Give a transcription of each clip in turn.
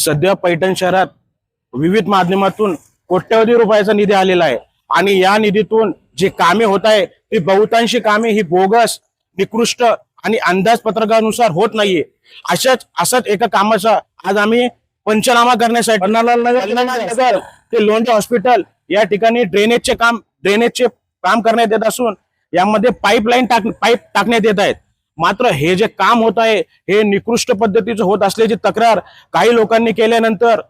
सध्या पैठण शहरात विविध माध्यमातून कोट्यवधी रुपयाचा निधी आलेला आहे. आणि या निधीतून जी कामे होत आहे ती बहुतांशी कामे ही बोगस निकृष्ट आणि अंदाजपत्रकानुसार होत नाहीये. अशाच असाच एका कामाचा आज आम्ही पंचनामा करण्यासाठी पन्नालाल नगर ते लोणचे हॉस्पिटल या ठिकाणी ड्रेनेजचे काम ड्रेनेजचे काम करण्यात येत असून यामध्ये पाईपलाईन टाक पाईप टाकण्यात येत आहेत. मात्र हे जे काम होत आहे हे निकृष्ट पद्धतीचं होत असल्याची तक्रार काही लोकांनी केल्यानंतर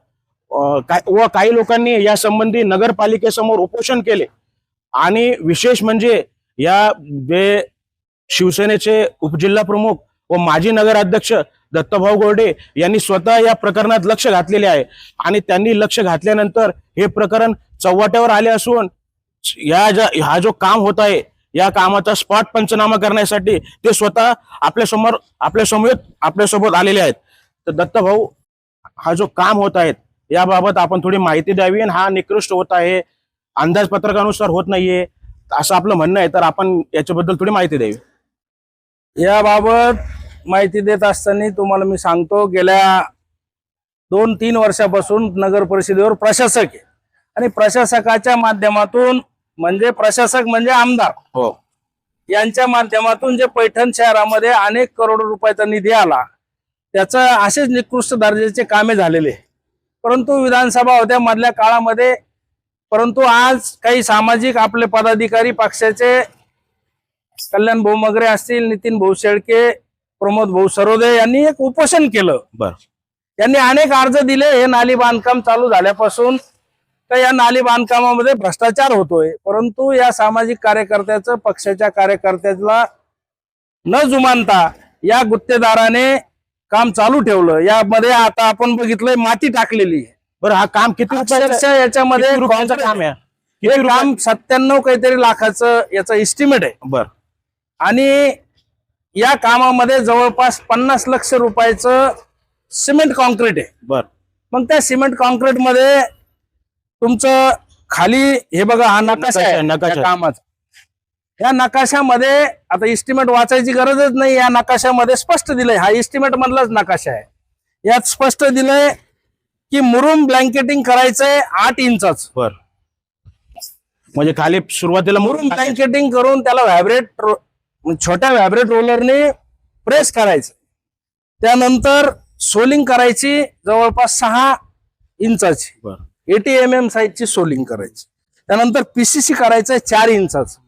काय- व काही लोकांनी या संबंधी नगरपालिकेसमोर उपोषण केले. आणि विशेष म्हणजे या जे शिवसेनेचे उपजिल्हा प्रमुख व माजी नगराध्यक्ष दत्तभाऊ गोर्डे यांनी स्वतः या प्रकरणात लक्ष घातलेले आहे. आणि त्यांनी लक्ष घातल्यानंतर हे प्रकरण चव्हाट्यावर आले असून या ज्या हा जो काम होत आहे या कामाचा स्पॉट पंचनामा करण्यासाठी ते स्वतः आपल्यासमोर आपल्यासमोर आपल्यासोबत आलेले आहेत. तर दत्तभाऊ हा जो काम होत आहेत याबाबत आपण थोडी माहिती द्यावी आणि हा निकृष्ट होत आहे. अंदाजपत्रकानुसार होत नाहीये. असं आपलं म्हणणं आहे तर आपण याच्याबद्दल थोडी माहिती द्यावी. याबाबत माहिती देत असताना तुम्हाला मी सांगतो गेल्या दोन तीन वर्षापासून नगर परिषदेवर प्रशासक आहे. आणि प्रशासकाच्या माध्यमातून म्हणजे प्रशासक म्हणजे आमदार. हो. यांच्या माध्यमातून जे पैठण शहरामध्ये अनेक करोड रुपयाचा निधी आला त्याचं असेच निकृष्ट दर्जाचे कामे झालेले. परंतु विधानसभा होत्या मधल्या काळामध्ये परंतु आज काही सामाजिक आपले पदाधिकारी पक्षाचे कल्याण भाऊ मगरे असतील नितीन भाऊ शेळके प्रमोद भाऊ सरोदे यांनी एक उपोषण केलं. बर. यांनी अनेक अर्ज दिले हे नाली बांधकाम चालू झाल्यापासून तर या नाली बांधकामामध्ये भ्रष्टाचार होतोय. परंतु या सामाजिक कार्यकर्त्याचं पक्षाच्या कार्यकर्त्याला न जुमानता या गुत्तेदाराने काम चालू ठेवलं. यामध्ये आता आपण बघितलंय माती टाकलेली आहे. बरं हा काम किती अक्षरशः याच्यामध्ये काम आहे? हे काम सत्त्याण्णव काहीतरी लाखाचं याचं इस्टिमेट आहे. बर. आणि या कामामध्ये जवळपास पन्नास लक्ष रुपयाचं सिमेंट कॉन्क्रीट आहे. बर. मग त्या सिमेंट कॉन्क्रीटमध्ये तुमचं खाली हे बघा हा नकाशा आहे. नकाशा. कामाचा. या नकाशामध्ये आता इस्टिमेट वाचायची गरजच नाही या नकाशामध्ये स्पष्ट दिलंय. हा इस्टिमेट मधलाच नकाशा आहे. यात स्पष्ट दिलंय की मुरुम ब्लँकेटिंग करायचंय आठ इंचाच. बर. म्हणजे खाली सुरुवातीला मुरुम ब्लँकेटिंग करून त्याला व्हायब्रेट छोट्या व्हायब्रेट रोलरने प्रेस करायचं. त्यानंतर सोलिंग करायची जवळपास सहा इंचाची. बर. एटी एम एम साईजची सोलिंग करायची. त्यानंतर पीसीसी करायचंय चार इंचाचं.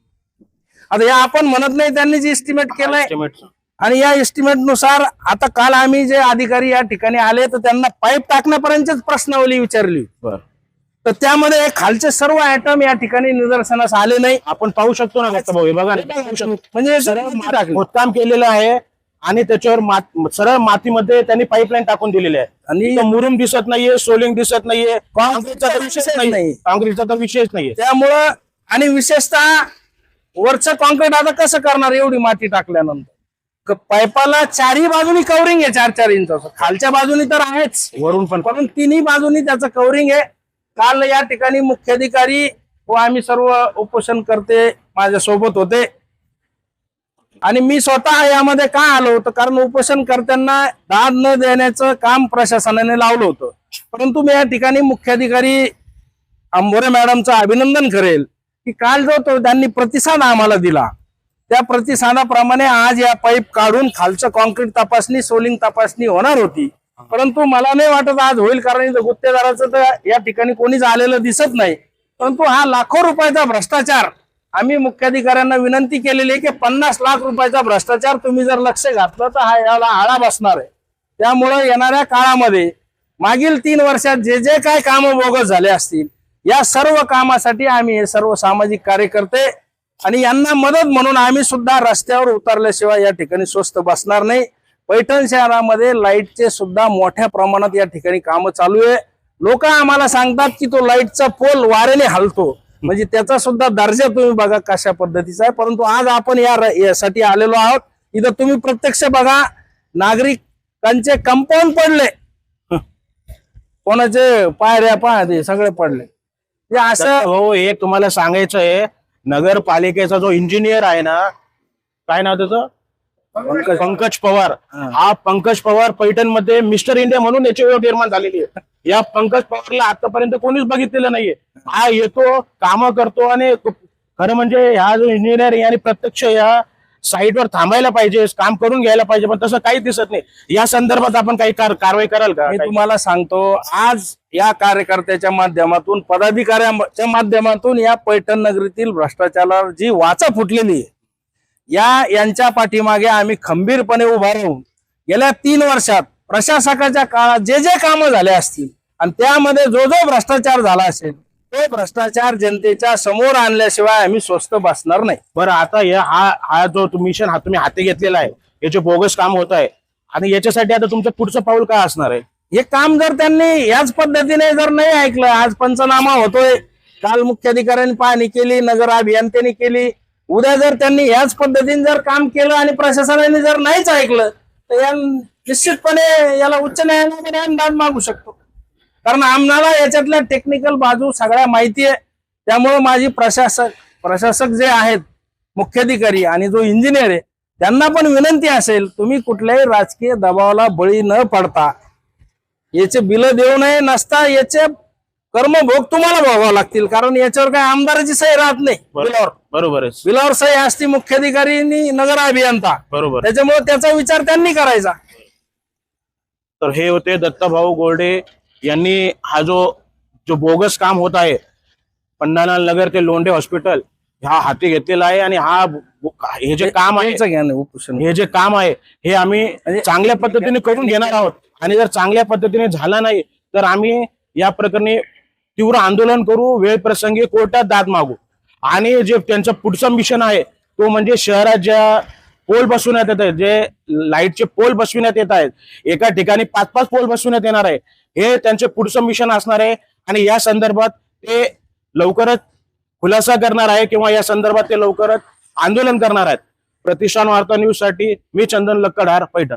आता या आपण म्हणत नाही त्यांनी जे इस्टिमेट केलंय. आणि या एस्टिमेटनुसार आता काल आम्ही जे अधिकारी या ठिकाणी आले तर त्यांना पाईप टाकण्यापर्यंतच प्रश्नावली विचारली तर त्यामध्ये खालचे सर्व आयटम या ठिकाणी निदर्शनास आले नाही. आपण पाहू शकतो ना हे बघा. म्हणजे खोदकाम केलेलं आहे. आणि त्याच्यावर मात- सरळ मातीमध्ये त्यांनी पाईपलाईन टाकून दिलेली आहे. आणि मुरुम दिसत नाहीये सोलिंग दिसत नाहीये काँक्रीटचा तर विषयच नाही. नाही. काँक्रीटचा तर विषयच नाहीये. त्यामुळं आणि विशेषतः वरचं कॉन्क्रीट आता कसं करणार एवढी माती टाकल्यानंतर? क- पाईपाला चारही बाजूनी कवरिंग आहे चार चार इंचाचं खालच्या बाजूनी तर आहेच. वरून पण. पण तिन्ही बाजूनी त्याचं कवरिंग आहे. काल या ठिकाणी मुख्याधिकारी व आम्ही सर्व उपोषण करते माझ्या सोबत होते. आणि मी स्वतः यामध्ये का आलो होतो? कारण उपोषण करताना दाद न देण्याचं काम प्रशासनाने लावलं होतं. परंतु मी या ठिकाणी मुख्याधिकारी अंबोरे मॅडमचं अभिनंदन करेल की काल जो तो त्यांनी प्रतिसाद आम्हाला दिला त्या प्रतिसादाप्रमाणे आज या पाईप काढून खालचं कॉन्क्रीट तपासणी सोलिंग तपासणी होणार होती. परंतु मला नाही वाटत आज होईल कारण गुत्तेदाराचं तर या ठिकाणी कोणीच आलेलं दिसत नाही. परंतु हा लाखो रुपयाचा भ्रष्टाचार आम्ही मुख्याधिकाऱ्यांना विनंती केलेली आहे की पन्नास लाख रुपयाचा भ्रष्टाचार तुम्ही जर लक्ष घातलं तर हा याला आळा बसणार आहे. त्यामुळं येणाऱ्या काळामध्ये मागील तीन वर्षात जे जे काय कामं बोगस झाले असतील या सर्व कामासाठी आम्ही हे सर्व सामाजिक कार्यकर्ते आणि यांना मदत म्हणून आम्ही सुद्धा रस्त्यावर उतरल्याशिवाय या ठिकाणी स्वस्त बसणार नाही. पैठण शहरामध्ये लाईटचे सुद्धा मोठ्या प्रमाणात या ठिकाणी कामं चालू आहे. लोक आम्हाला सांगतात की तो लाईटचा पोल वाऱ्याने हलतो. म्हणजे त्याचा सुद्धा दर्जा तुम्ही बघा कशा पद्धतीचा आहे. परंतु आज आपण यासाठी आलेलो आहोत. इथं तुम्ही प्रत्यक्ष बघा नागरिकांचे कंपाऊंड पडले. कोणाचे पायऱ्या पाय ते सगळे पडले. हे असं हो एक तुम्हाला सांगायचं आहे नगरपालिकेचा जो इंजिनियर आहे ना काय नाव त्याचं? पंकज- पंकज पवार. हा. हा पंकज पवार पैठणमध्ये मिस्टर इंडिया म्हणून याची ओळख निर्माण झालेली आहे. या पंकज पवारला आतापर्यंत कोणीच बघितलेलं नाहीये. हा येतो कामं करतो आणि खरं म्हणजे ह्या जो इंजिनियर आणि प्रत्यक्ष या साईटवर थांबायला पाहिजे काम करून घ्यायला पाहिजे पण तसं काहीच दिसत नाही. या संदर्भात आपण काही कार- कारवाई कराल का? मी काही? तुम्हाला सांगतो आज या कार्यकर्त्याच्या माध्यमातून पदाधिकाऱ्यांच्या माध्यमातून या पैठण नगरीतील भ्रष्टाचारावर जी वाचा फुटलेली आहे या यांच्या पाठीमागे आम्ही खंबीरपणे उभा राहून गेल्या तीन वर्षात प्रशासकाच्या काळात जे जे कामं झाले असतील आणि त्यामध्ये जो जो भ्रष्टाचार झाला असेल तो भ्रष्टाचार जनतेच्या समोर आणल्याशिवाय आम्ही स्वस्त बसणार नाही. बरं आता या हा हा जो मिशन हा तुम्ही हाती घेतलेला आहे जे बोगस काम होत आहे आणि याच्यासाठी आता तुमचं पुढचं पाऊल काय असणार आहे? हे काम जर त्यांनी याच पद्धतीने जर नाही ऐकलं आज पंचनामा होतोय काल मुख्याधिकाऱ्यांनी पाहणी केली नगर अभियंत्यांनी केली उद्या जर त्यांनी याच पद्धतीने जर काम केलं आणि प्रशासनाने जर नाहीच ऐकलं तर या निश्चितपणे याला उच्च आम्ही दाद मागू शकतो. कारण आम्हाला याच्यातल्या टेक्निकल बाजू सगळ्या माहिती आहे. त्यामुळे माझी प्रशासक प्रशासक जे आहेत मुख्याधिकारी आणि जो इंजिनियर आहे त्यांना पण विनंती असेल तुम्ही कुठल्याही राजकीय दबावाला बळी न पडता याचे बिल देऊ नये नसता याचे कर्मभोग तुम्हाला भोगावे लागतील. कारण याच्यावर काय आमदाराची सही राहत नाही. बिलावर. बरोबर बिलावर सही असती मुख्याधिकारी नगर अभियंता बरोबर. त्याच्यामुळे त्याचा विचार त्यांनी करायचा. तर हे होते दत्ताभाऊ गोल्डे यांनी हा जो जो बोगस काम होत आहे पंढानाल नगर ते लोंढे हॉस्पिटल हा हाती घेतलेला आहे आणि हा हे जे काम आहे हे जे काम आहे हे आम्ही चांगल्या पद्धतीने करून घेणार आहोत. आणि जर चांगल्या पद्धतीने झाला नाही तर आम्ही या प्रकरणी तीव्र आंदोलन करू वेळ प्रसंगी कोर्टात दाद मागू. आणि जे त्यांचं पुढचं मिशन आहे तो म्हणजे शहरात ज्या पोल बसवण्यात येत आहेत जे लाईटचे पोल बसविण्यात येत आहेत. एका ठिकाणी पाच पाच पोल बसविण्यात येणार आहे. हे त्यांचे पुढचं मिशन असणार आहे आणि या संदर्भात ते लवकरच खुलासा करणार आहे किंवा या संदर्भात ते लवकरच आंदोलन करणार आहेत. प्रतिष्ठान वार्ता न्यूजसाठी मी चंदन लक्कडार पैठण.